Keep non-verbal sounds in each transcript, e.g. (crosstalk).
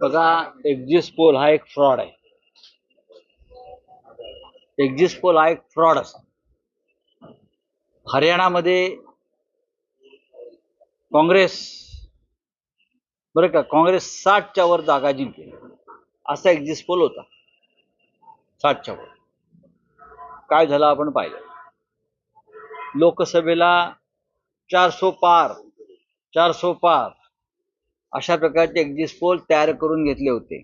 बघा exist pole हा एक फ्रॉड आहे. एक्झिस्ट पोल हा एक फ्रॉड असा. हरियाणामध्ये काँग्रेस बरं का काँग्रेस साठच्या वर जागा जिंकली. असा एक्झिस्ट पोल होता. साठच्या वर. काय झालं आपण पाहिलं. लोकसभेला चारसो पार चारसो पार अशा प्रकारचे एक्झिस्ट पोल तयार करून घेतले होते.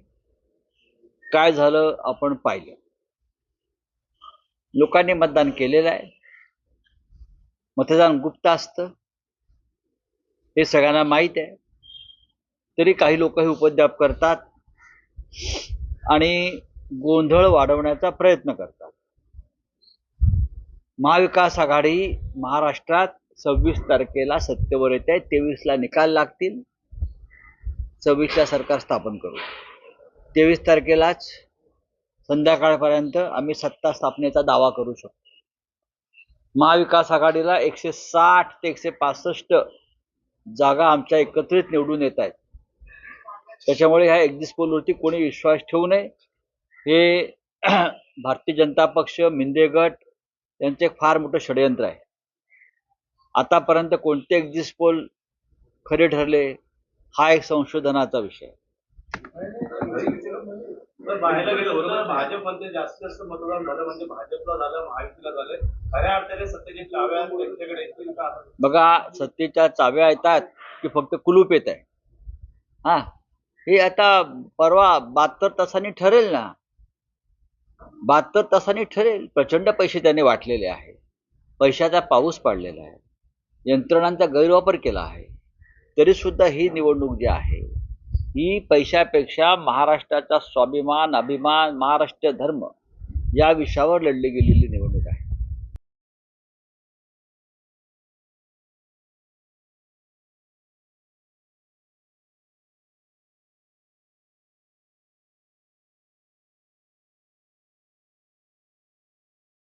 काय झालं आपण पाहिलं. लोकांनी मतदान केलेलं आहे. मतदान गुप्त असतं. हे सगळ्यांना माहीत आहे. तरी काही लोक हे उपद्व्याप करतात आणि गोंधळ वाढवण्याचा प्रयत्न करतात. महाविकास आघाडी महाराष्ट्रात सव्वीस तारखेला सत्तेवर येत आहे तेवीसला निकाल लागतील. सव्वीसला सरकार स्थापन करू. तेवीस तारखेलाच संध्याकाळपर्यंत आम्ही सत्ता स्थापनेचा दावा करू शकतो. महाविकास आघाडीला एकशे साठ ते एकशे पासष्ट जागा आमच्या एकत्रित निवडून येत आहेत. त्याच्यामुळे ह्या एक्झिस्ट पोलवरती कोणी विश्वास ठेवू नये. हे (clears throat) भारतीय जनता पक्ष मिंदे गट एक फार मोठं षडयंत्र आहे. आतापर्यंत कोणते एक्झिस्ट पोल खरे ठरले हा एक संशोधनाचा विषय. आहे. भाजपमध्ये जास्त मतदान झालं म्हणजे भाजपला झालं महायुतीला झालं. खऱ्या अर्थाने सत्तेची चाव्या त्यांच्याकडे. येतील का बघा सत्तेच्या चाव्या येतात की फक्त कुलूप येत आहे हा? हे आता परवा बहात्तर तासांनी ठरेल ना? बहात्तर तासांनी ठरेल. प्रचंड पैसे त्यांनी वाटलेले आहे. पैशाचा पाऊस पाडलेला आहे. यंत्रणांचा गैरवापर केला आहे. तरीसुद्धा ही निवडणूक जी आहे ही पैशापेक्षा महाराष्ट्राचा स्वाभिमान अभिमान महाराष्ट्र धर्म या विषयावर लढली गेलेली निवडणूक